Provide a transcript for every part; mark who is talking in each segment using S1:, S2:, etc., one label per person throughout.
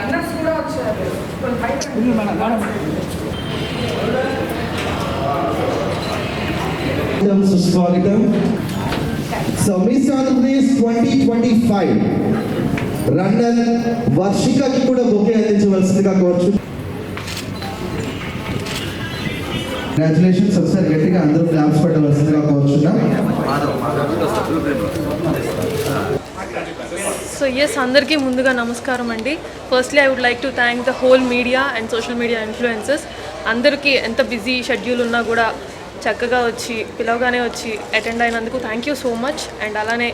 S1: Runners కూడా వచ్చారు సుస్వాగతం. So miss Andhra Pradesh twenty twenty five runner వర్షికకి కూడా బొకే అందించవలసిందిగా కోరుచు కంగ్రాచులేషన్స్ ఒకసారి గట్టిగా అందరూ క్లాప్స్ పెట్టవలసిందిగా
S2: సో ఎస్ అందరికీ ముందుగా నమస్కారం అండి. Firstly I would like to thank the whole media and social media influences అందరికీ ఎంత బిజీ షెడ్యూల్ ఉన్నా కూడా చక్కగా వచ్చి పిలవగానే వచ్చి అటెండ్ అయినందుకు thank you so much and అలానే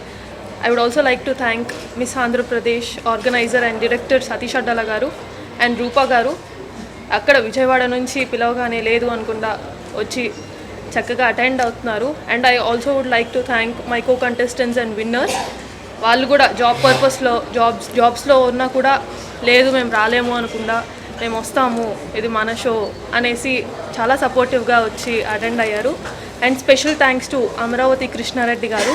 S2: I would also like to thank miss Andhra Pradesh organiser and director Satish Addala garu and Rupa గారు. అక్కడ విజయవాడ నుంచి పిలవగానే లేదు అనుకుండా వచ్చి చక్కగా అటెండ్ అవుతున్నారు. And I also would like to thank my co contestants and winners వాళ్ళు కూడా జాబ్ పర్పస్లో జాబ్స్ జాబ్స్లో ఉన్నా కూడా లేదు మేము రాలేము అనకుండా మేము వస్తాము ఇది మన షో అనేసి చాలా సపోర్టివ్గా వచ్చి అటెండ్ అయ్యారు. And special thanks to Amaravati Krishna Reddy garu.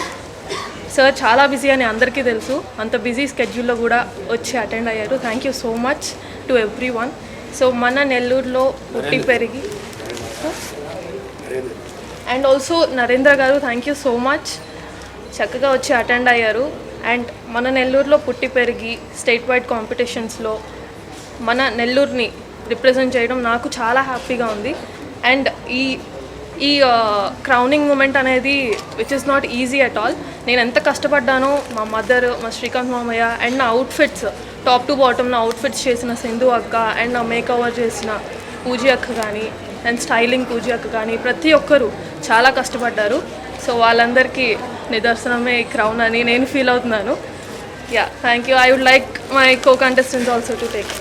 S2: Sir చాలా బిజీ అని అందరికీ తెలుసు. అంత బిజీ స్కెడ్యూల్లో కూడా వచ్చి అటెండ్ అయ్యారు. Thank you so much to everyone so మన నెల్లూరులో పుట్టి పెరిగి అండ్ ఆల్సో నరేంద్ర గారు థ్యాంక్ యూ సో మచ్ చక్కగా వచ్చి అటెండ్ అయ్యారు. అండ్ మన నెల్లూరులో పుట్టి పెరిగి స్టేట్ వైడ్ కాంపిటీషన్స్లో మన నెల్లూరుని రిప్రజెంట్ చేయడం నాకు చాలా హ్యాపీగా ఉంది. అండ్ ఈ ఈ క్రౌనింగ్ మూమెంట్ అనేది which is not easy at all నేను ఎంత కష్టపడ్డానో మా మదర్ మా శ్రీకాంత్ మామయ్య అండ్ నా అవుట్ఫిట్స్ టాప్ టు బాటమ్ నా అవుట్ఫిట్స్ చేసిన సింధు అక్క అండ్ నా మేకవర్ చేసిన పూజీ అక్క కానీ అండ్ స్టైలింగ్ పూజీ అక్క కానీ ప్రతి ఒక్కరూ చాలా కష్టపడ్డారు. సో వాళ్ళందరికీ నిదర్శనమే ఈ క్రౌన్ అని నేను ఫీల్ అవుతున్నాను. Yeah thank you I would like my co contestants also to take